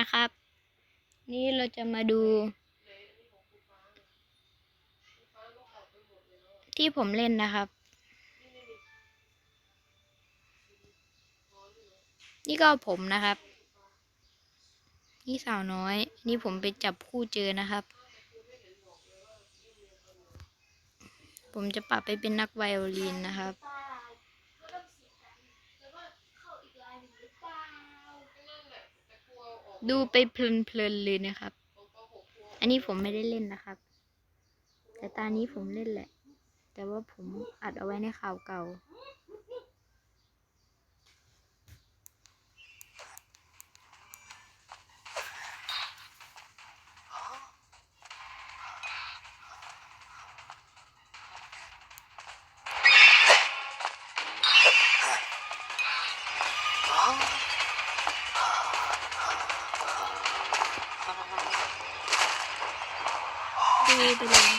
นะครับ นี่เราจะมาดู ที่ผมเล่นนะครับ นี่ก็ผมนะครับ นี่สาวน้อย นี่ผมไปจับคู่เจอนะครับ ผมจะปรับไปเป็นนักไวโอลินนะครับ ดูไปเพลินๆเลยนะครับ อันนี้ผมไม่ได้เล่นนะครับ แต่ตอนนี้ผมเล่นแหละ แต่ว่าผมอัดเอาไว้ในข่าวเก่า ไปเลย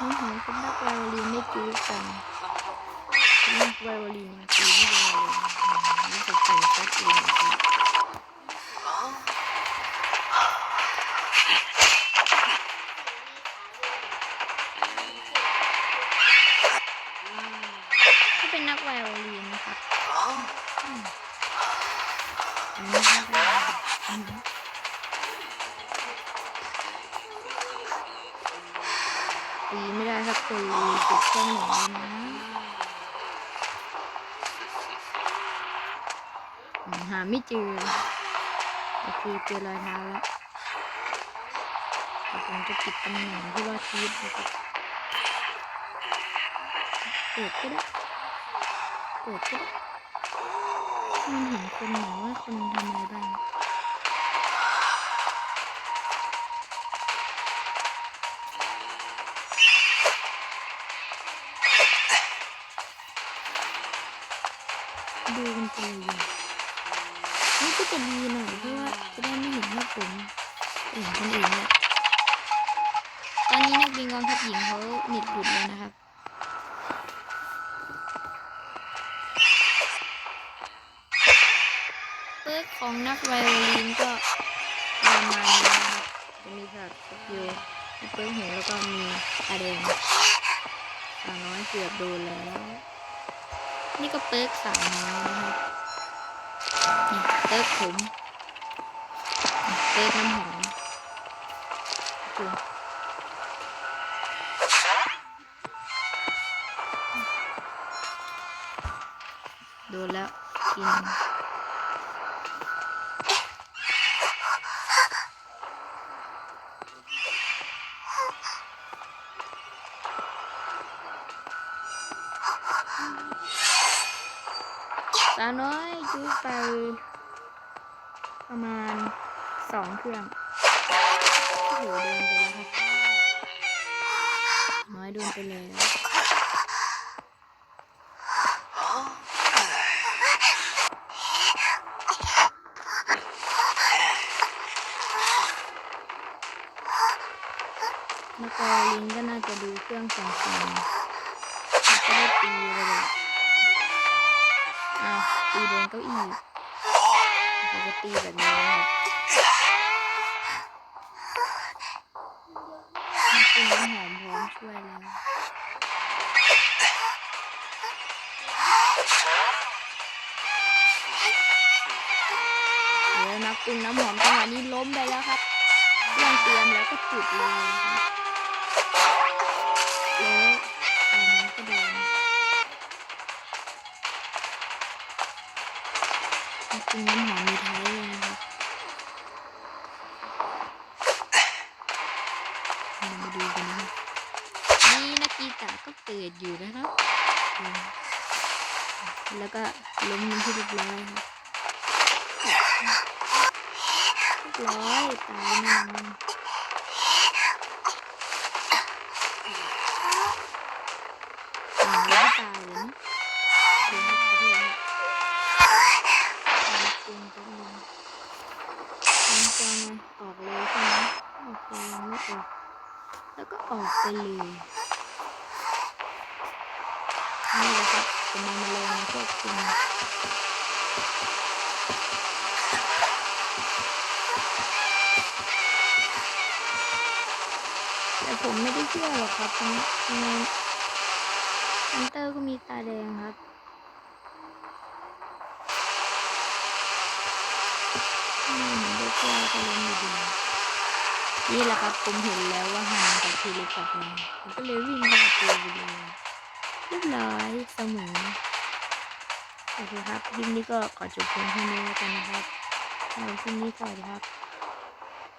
น้องหอมเป็นนักไวโอลินไม่จูบกันนักไวโอลินจีบไม่ได้เลยนี่จะแต่งชัดเจนนะครับ ที่เป็นนักไวโอลินนะครับอืมอันนี้ก็ไมตีไม่ได้สักคนเลยติดเครื่องหนูเลยนะหาไม่เจอโอเคเจอรอยเท้าแล้ว เดี๋ยวผมจะปิดตำแหน่งที่ว่าทีสนะครับเปิดก็ได้เปิดก็ได้มันเห็นคนหมอว่าคนทำอะไรบ้างดูกันไปเลยนี่ก็จะดีหน่อยเพราะว่าจะได้ไม่เห็นว่าผมเห็นคนอื่นเนี่ย อนนี้นักบินกองทัพหญิงเขาหนิดหลุดเลยนะครับ เปิร์กของนักไวโอลินก็ประมาณนี้นะครับจะมีสัตว์สกิลมีเปิร์กหัวแล้วก็มีอาแดงสาวน้อยเกือบโดนแล้ว นี่ก็เปิร์กสาวน้อยนะครับนี่เปิร์กผมเปิร์กน้ำหอมโสาวน้อยจูไปประมาณสองเครื่องโอ้โหโดนไปแล้วครับน้อยโดนไปแล้วนักกอลิงก็น่าจะดูเครื่องสองคนแล้ว ก็ได้ตีไปเลยอ้าวตีโดนเก้าอี้เขาจะตีแบบนี้นะครับน้ำหอมพร้อมช่วยแล้วเดี๋ยวนักปรุงน้ำหอมจังหวะนี้ล้มไปแล้วครับเครื่องเตรียมแล้วก็จุดเลย ริงน้ำหอมมีไทยเลยนะครับเรามาดูกันนะครับนี่นักกีตาร์ก็เปิดอยู่นะครับอืมแล้วก็ล้มลงที่เรียบร้อยครับเรียบร้อยตายแน่นอนอ่ายังไม่ตาย ตึงตึงตึงตึงตึงออกเลยใช่ไหมโอเคยัไม่ออก แล้วก็ออกไปเลยนี่และครับเป็นมาเลงควบคุมแต่ผมไม่ได้เชื่อหรอกครับตรงนี้ฮันเตอร์ก็มีตาแดงครับ กเราก็เล่นอยู่ดีนี่แหละครับผมเห็นแล้วว่าหันกับทีเล็กกับมาผมก็เลยวิ่งเข้าประตูไปเลยเรียบร้อยเสมอโอเคครับคลิปนี้ก็ขอจบเพียงเท่านี้แล้วกันนะครับสำหรับคลิปนี้ก่อนครับ